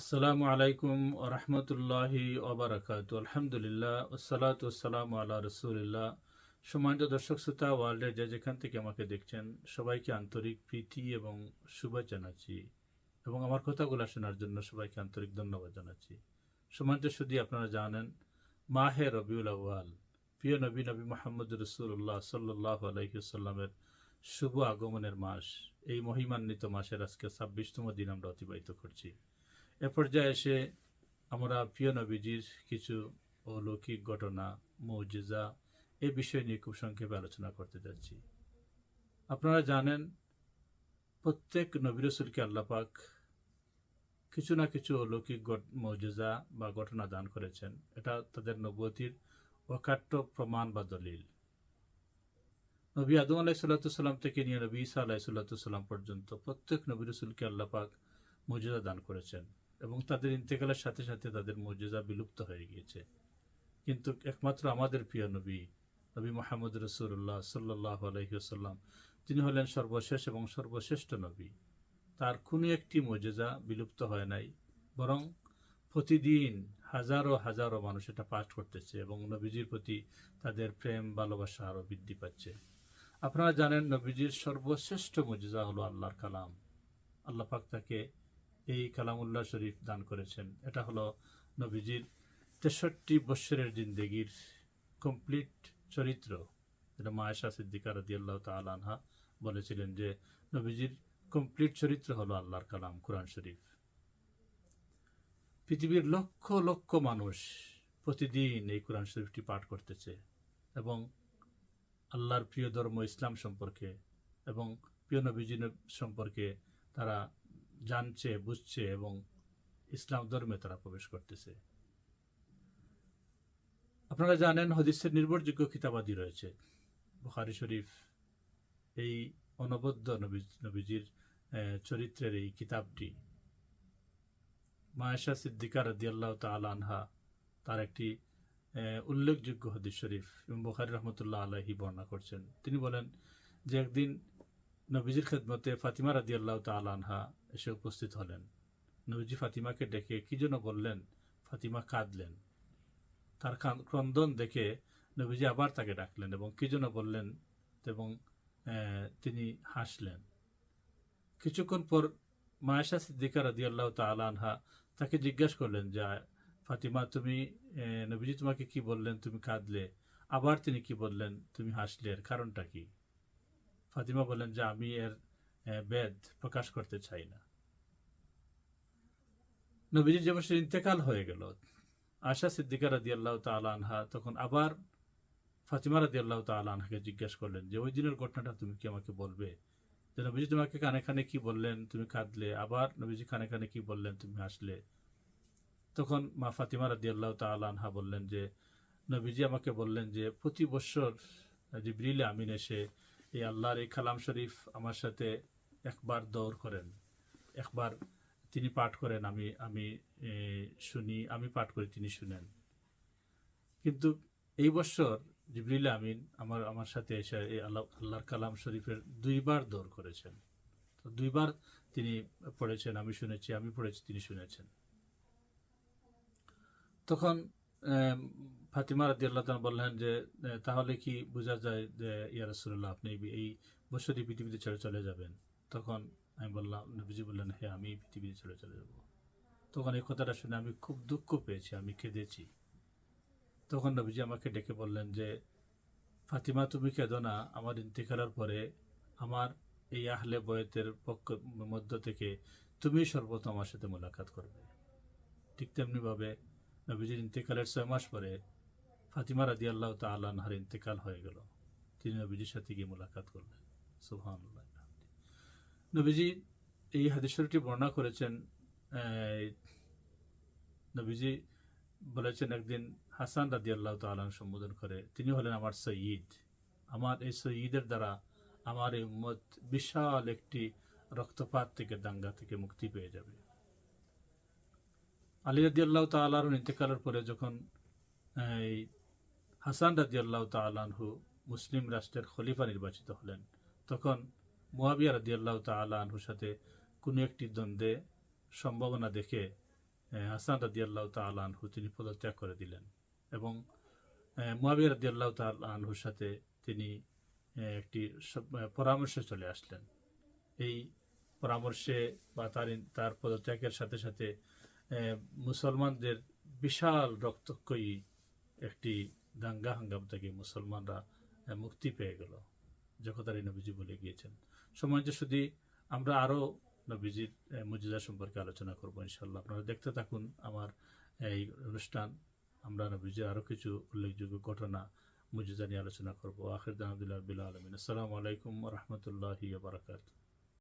আসসালামু আলাইকুম রহমতুল্লাহি ওবরাকাত আলহামদুলিল্লাহ ওসালাত ওসালাম আল্লাহ রসুলিল্লাহ। সম্মানিত দর্শক শ্রোতা ওয়ার্ল্ডের যে যেখান থেকে আমাকে দেখছেন, সবাইকে আন্তরিক প্রীতি এবং শুভেচ্ছা জানাচ্ছি এবং আমার কথাগুলো শোনার জন্য সবাইকে আন্তরিক ধন্যবাদ জানাচ্ছি। সম্মানিত শুধু আপনারা জানেন, মাহে রবিউল আউ্য়াল, প্রিয় নবী নবী মোহাম্মদ রসুল্লাহ সাল্লাহ আলহিসাল্লামের শুভ আগমনের মাস, এই মহিমান্বিত মাসের আজকে ছাব্বিশতম দিন আমরা অতিবাহিত করছি। এ পর্যায়ে এসে আমরা প্রিয় নবীজির কিছু অলৌকিক ঘটনা, মৌজিজা এ বিষয় নিয়ে খুব সংক্ষেপে আলোচনা করতে যাচ্ছি। আপনারা জানেন, প্রত্যেক নবী রসুলকে আল্লাপাক কিছু না কিছু অলৌকিক মৌজিজা বা ঘটনা দান করেছেন। এটা তাদের নবতির অকাট্য প্রমাণ বা দলিল। নবী আদম আলাইসাল্লাতুসাল্লাম থেকে নিয়ে নবী ইসা আলাইসাল্লাতুসাল্লাম পর্যন্ত প্রত্যেক নবী রসুলকে আল্লাপাক মর্যাদা দান করেছেন। এবং তাদের ইন্তেকালের সাথে সাথে তাদের মর্যাদা বিলুপ্ত হয়ে গিয়েছে। কিন্তু একমাত্র আমাদের প্রিয় নবী নবী মোহাম্মদ রসুল্লাহ সাল্লাহ আলহিউসাল্লাম তিনি হলেন সর্বশেষ এবং সর্বশ্রেষ্ঠ নবী। তার কোনো একটি মর্যাদা বিলুপ্ত হয় নাই, বরং প্রতিদিন হাজারো হাজারো মানুষ এটা পাঠ করতেছে এবং নবীজির প্রতি তাদের প্রেম, ভালোবাসা আরও বৃদ্ধি পাচ্ছে। আপনারা জানেন, নবীজির সর্বশ্রেষ্ঠ মর্যাদা হলো আল্লাহর কালাম। আল্লাহ পাক তাকে এই কালামুল্লাহ শরীফ দান করেছেন। এটা হলো নবীজির তেষট্টি বৎসরের জিন্দেগির কমপ্লিট চরিত্র। যেটা মায়েশা সিদ্দিকা রদি আল্লাহ তালানহা বলেছিলেন যে, নবীজির কমপ্লিট চরিত্র হলো আল্লাহর কালাম, কোরআন শরীফ। পৃথিবীর লক্ষ লক্ষ মানুষ প্রতিদিন এই কোরআন শরীফটি পাঠ করতেছে এবং আল্লাহর প্রিয় ধর্ম ইসলাম সম্পর্কে এবং প্রিয় নবীজি সম্পর্কে তারা জানছে, বুঝছে এবং ইসলাম ধর্মে তারা প্রবেশ করতেছে। আপনারা জানেন হদিসের নির্ভরযোগ্য কিতাবাদি রয়েছে। বুখারি শরীফ এই অনবদ্য নবী নবীজির চরিত্রের এই কিতাবটি মায়েশা সিদ্দিকা রদি আল্লাহ আনহা তার একটি উল্লেখযোগ্য হদিস শরীফ এবং বুখারি রহমতুল্লাহ আলাহি বর্ণনা করছেন। তিনি বলেন যে একদিন নবীজির খেদমতে ফাতিমা রাদি আল্লাহ আনহা এসে উপস্থিত হলেন। নবীজি ফাতিমাকে ডেকে কি যেন বললেন, ফাতিমা কাঁদলেন। তার ক্রন্দন দেখে নবীজি আবার তাকে ডাকলেন এবং কি যেন বললেন এবং তিনি হাসলেন। কিছুক্ষণ পর মায়েশা সিদ্দিকা রাদি আল্লাহ আনহা তাকে জিজ্ঞাসা করলেন, যে, ফাতিমা, তুমি নবীজি তোমাকে কি বললেন, তুমি কাঁদলে? আবার তিনি কি বললেন, তুমি হাসলে, এর কারণটা কি? ফাতিমা বলেন যে আমি এর বেদ প্রকাশ করতে চাই না। নবীজির যে বছর ইন্তেকাল হয়ে গেল। আশা সিদ্দিকা রাদি আল্লাহ আনহা তখন আবার ফাতিমা রাদি আল্লাহ আনহাকে জিজ্ঞাসা করলেন যে, ওই দিনের ঘটনাটা তুমি কি আমাকে বলবে? যে নবীজি তোমাকে কানে কানে কি বললেন? তুমি কাঁদলে। আবার নবীজি কানে কানে কি বললেন? তুমি হাসলে। তখন মা ফাতিমা রাদি আল্লাহ আনহা বললেন যে, নবীজি আমাকে বললেন যে, প্রতি বছর জিবরিল আমিন এসে এই আল্লাহর এই কালাম শরীফ আমার সাথে একবার দৌড় করেন। একবার তিনি পাঠ করেন, আমি আমি শুনি, আমি পাঠ করি, তিনি শুনেন। কিন্তু এই বছর জিবরিল আমিন আমার আমার সাথে এসে এই আল্লাহ, আল্লাহর কালাম শরীফের দুইবার দৌড় করেছেন। তো দুইবার তিনি পড়েছেন, আমি শুনেছি, আমি পড়েছি, তিনি শুনেছেন। তখন ফাতিমা রাদি আল্লাহ বললেন যে তাহলে কি বোঝা যায় যে, ইয়া রসুল্লাহ আপনি এই বছরই পৃথিবীতে ছেড়ে চলে যাবেন? তখন আমি বললাম, নবীজি বললেন হ্যাঁ আমি পৃথিবীতে ছেড়ে চলে যাব। তখন এই কথাটা শুনে আমি খুব দুঃখ পেয়েছি, আমি কেঁদেছি। তখন নবীজি আমাকে ডেকে বললেন যে, ফাতিমা, তুমি কেঁদো না, আমার ইন্তেকালের পরে আমার এই আহলে বয়তের পক্ষ, মধ্য থেকে তুমি সর্বপ্রথম আমার সাথে মোলাকাত করবে। ঠিক তেমনিভাবে নবীজির ইন্তেকালের ছয় মাস পরে ফাতিমা রাদি আল্লাহ তাল্লাহার ইন্তেকাল হয়ে গেল। তিনি নবীজির সাথে গিয়ে মোলাকাত করলেন। সুহান নবীজি এই হাদিসরটি বর্ণনা করেছেন নবীজি বলেছেন একদিন হাসান রাদি আল্লাহ তালন সম্বোধন করে, তিনি হলেন আমার সঈদ আমার এই সঈদের দ্বারা আমার এই উম্মত বিশাল একটি রক্তপাত থেকে, দাঙ্গা থেকে মুক্তি পেয়ে যাবে। আলী রাদি আল্লাহ তালাহর ইন্তেকালের পরে যখন, এই হাসান রাজি আল্লাহ তালাহু মুসলিম রাষ্ট্রের খলিফা নির্বাচিত হলেন, তখন মুয়াবিয়া রাদি আল্লাহ তালাহুর সাথে কোনো একটি দ্বন্দ্বে সম্ভাবনা দেখে হাসান রাদি আল্লাহ আনহু তিনি পদত্যাগ করে দিলেন এবং মুয়াবিয়া রাদি আল্লাহ আনহুর সাথে তিনি একটি পরামর্শে চলে আসলেন। এই পরামর্শে বা তার তার পদত্যাগের সাথে সাথে মুসলমানদের বিশাল রক্তক্ষয়ী একটি দাঙ্গা হাঙ্গাম থেকে মুসলমানরা মুক্তি পেয়ে গেল। জগতারি নবীজি বলে গিয়েছেন। সময় যে শুধু আমরা আরও নবীজির মুজিজা সম্পর্কে আলোচনা করব ইনশাল্লাহ আপনারা দেখতে থাকুন আমার এই অনুষ্ঠান। আমরা নবীজির আরও কিছু উল্লেখযোগ্য ঘটনা মুজিজা নিয়ে আলোচনা করব। আখির আলহামদুলিল্লাহ বিল আলমিন। আসসালামু আলাইকুম রহমতুল্লাহি বারাকাতু